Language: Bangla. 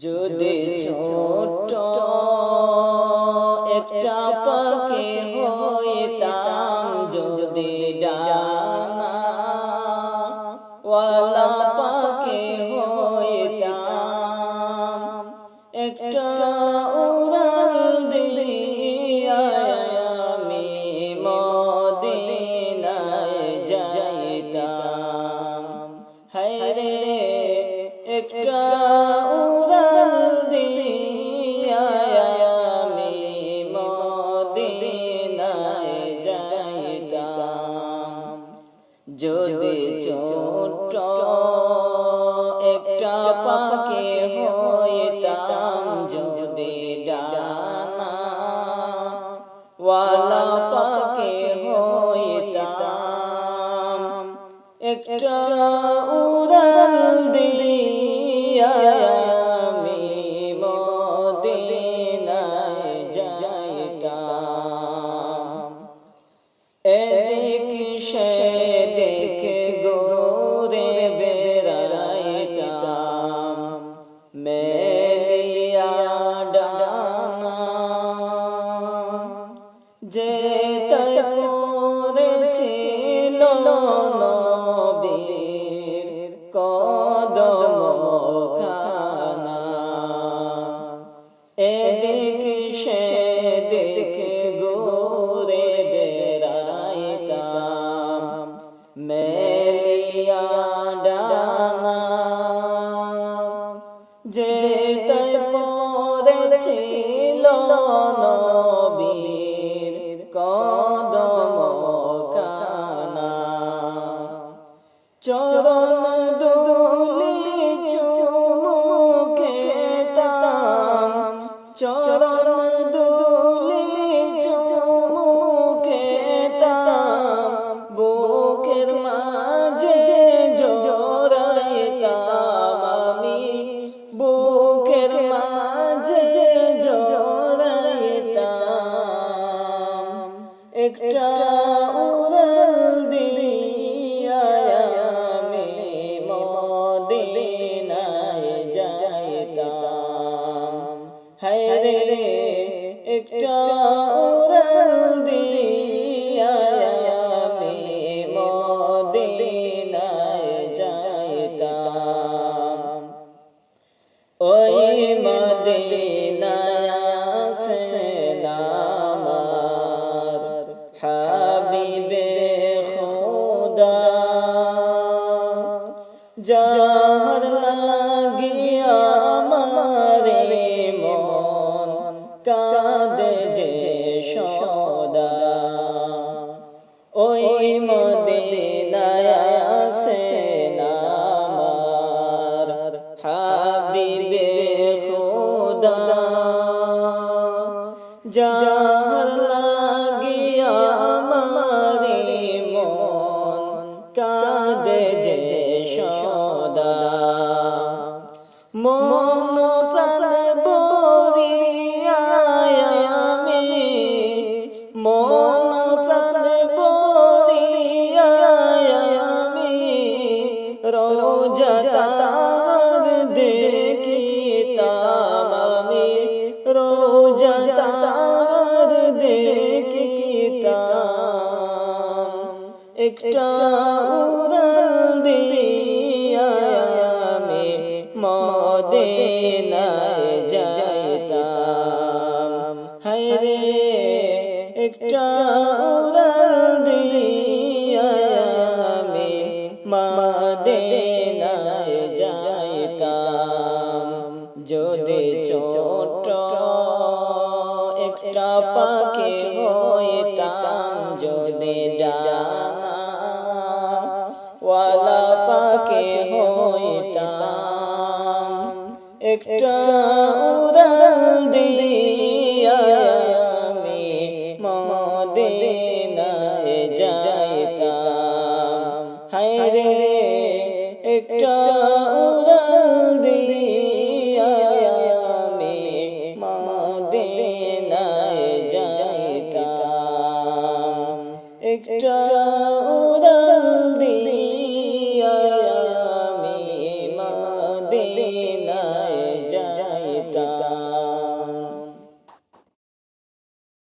যদি ছোট একটা পাখি হয় पहुँचा के हो। Sita ওই মদিনায় আসে নামার হাবিবে খোদা। যা মদিনায় যাইতাম। হাইরে একটা আমি মদিনায় যাইতাম। যদি ছোট একটা পাখি হইতাম, যদি ডানা ওয়ালা পাখি হইতাম একটা উদাল দিয়া আমি মদিনা